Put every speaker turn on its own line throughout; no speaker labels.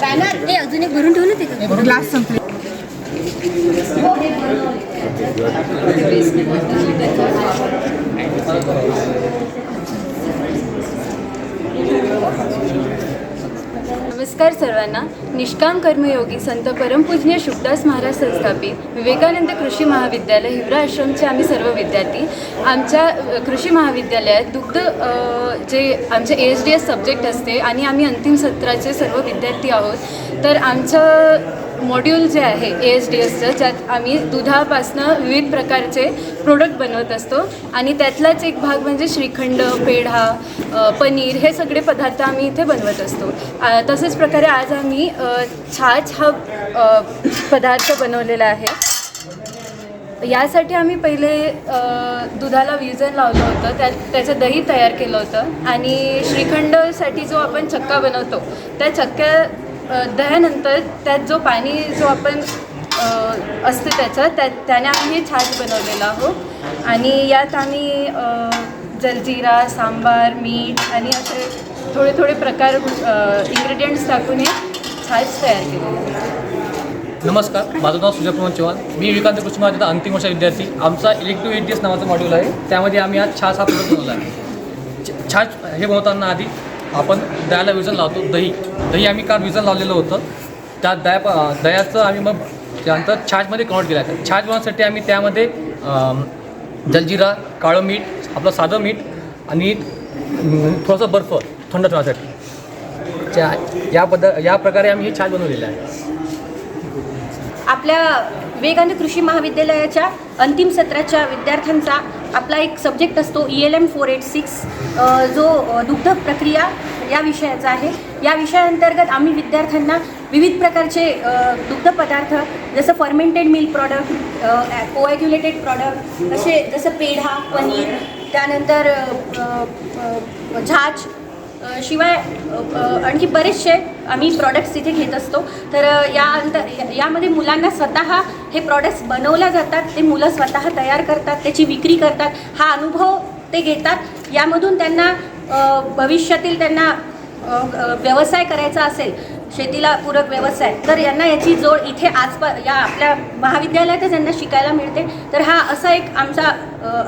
Banner. हे अजून एक भरून ठेवू ना ते
ग्लास संपले.
नमस्कार सर्वांना. निष्काम कर्मयोगी संत परमपूजनीय शुभदास महाराज संस्थापित विवेकानंद कृषी महाविद्यालय हिवरा आश्रमचे आम्ही सर्व विद्यार्थी. आमच्या कृषी महाविद्यालयात दुग्ध जे आमचे A H D S subject असते आणि आम्ही अंतिम सत्राचे सर्व विद्यार्थी आहोत. तर आमचं मॉड्यूल जे आहे ए एच डी एसचं ज्यात आम्ही दुधापासनं विविध प्रकारचे प्रोडक्ट बनवत असतो. आणि त्यातलाच एक भाग म्हणजे श्रीखंड पेढा पनीर हे सगळे पदार्थ आम्ही इथे बनवत असतो. तसेच प्रकारे आज आम्ही छाछ हा पदार्थ बनवलेला आहे. यासाठी आम्ही पहिले दुधाला विजन लावलं होतं. त्या त्याचं दही तयार केलं होतं. आणि श्रीखंडसाठी जो आपण चक्का बनवतो त्या चक्क्या दह्यानंतर त्यात जो पाणी जो आपण असते त्याचं त्या त्याने आम्ही छाछ बनवलेलं आहोत. आणि यात आम्ही जलजिरा सांबार मीठ आणि असे थोडे थोडे प्रकार इन्ग्रेडियंट्स टाकून हे छाछ तयार केलेलं
नमस्कार माझं नाव सुजयकुमार चव्हाण. मी विकांत कृष्ण महाविद्यालयाचा अंतिम वर्ष विद्यार्थी. आमचा इलेक्ट्रो एच डी एस नावाचा मॉड्यूल आहे. त्यामध्ये आम्ही आज छाछ हा प्रोडक्ट बनवला आहे. छ- छाछ हे बनवताना आधी आपण दह्याला विजन लावतो दही. दही आम्ही काल विजन लावलेलं होतं. त्या दह्या दह्याचं आम्ही मग त्यानंतर छाछमध्ये कन्वर्ट केलं आहे. छाछ बनवण्यासाठी आम्ही त्यामध्ये जलजिरा काळं मीठ आपलं साधं मीठ आणि थोडंसं बर्फ थंड ठेवण्यासाठी त्या या पद्ध या प्रकारे आम्ही हे छाछ बनवलेलं आहे.
आपल्या विवेकानंद कृषी महाविद्यालयाच्या अंतिम सत्राच्या विद्यार्थ्यांचा आपला एक सब्जेक्ट असतो E L M four eight six जो दुग्ध प्रक्रिया या विषयाचा आहे. या विषयाअंतर्गत आम्ही विद्यार्थ्यांना विविध प्रकारचे दुग्ध पदार्थ जसं fermented milk product coagulated product असे जसं पेढा पनीर त्यानंतर झाच शिवाय आणखी बरेचसे आम्ही प्रॉडक्ट्स तिथे घेत असतो. तर या अंतर यामध्ये मुलांना स्वतः हे प्रॉडक्ट्स बनवल्या जातात. ते मुलं स्वतः तयार करतात त्याची विक्री करतात. हा अनुभव ते घेतात. यामधून त्यांना भविष्यातील त्यांना व्यवसाय करायचा असेल शेतीला पूरक व्यवसाय तर यांना याची जोड इथे आजपा या आपल्या महाविद्यालयातच यांना शिकायला मिळते. तर हा असा एक आमचा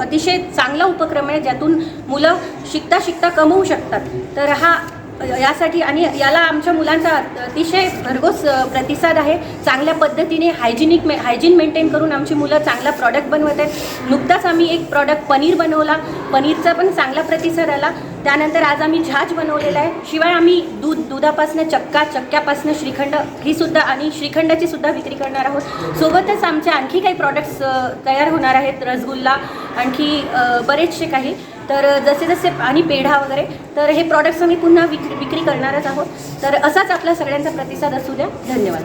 अतिशय चांगला उपक्रम आहे ज्यातून मुलं शिकता शिकता कमवू शकतात. तर हा यासाठी आणि याला आमच्या मुलांचा अतिशय भरघोस प्रतिसाद आहे. चांगल्या पद्धतीने हायजिनिक मे हायजीन मेंटेन करून आमची मुलं चांगला प्रॉडक्ट बनवत आहेत. नुकताच आम्ही एक प्रॉडक्ट पनीर बनवला. पनीरचा पण चांगला प्रतिसाद आला. त्यानंतर आज आम्ही झाज बनवलेला आहे. शिवाय आम्ही दूध दुधापासनं चक्का चक्क्यापासनं श्रीखंड ही सुद्धा आणि श्रीखंडाची सुद्धा विक्री करणार आहोत. सोबतच आमचे आणखी काही प्रॉडक्ट्स तयार होणार आहेत. रसगुल्ला आणखी बरेचसे काही. तर जसे जसे आणि पेढा वगैरे तर हे प्रॉडक्ट्स आम्ही पुन्हा विक्री विक्री करणारच आहोत. तर असाच आपला सगळ्यांचा प्रतिसाद असू द्या. धन्यवाद.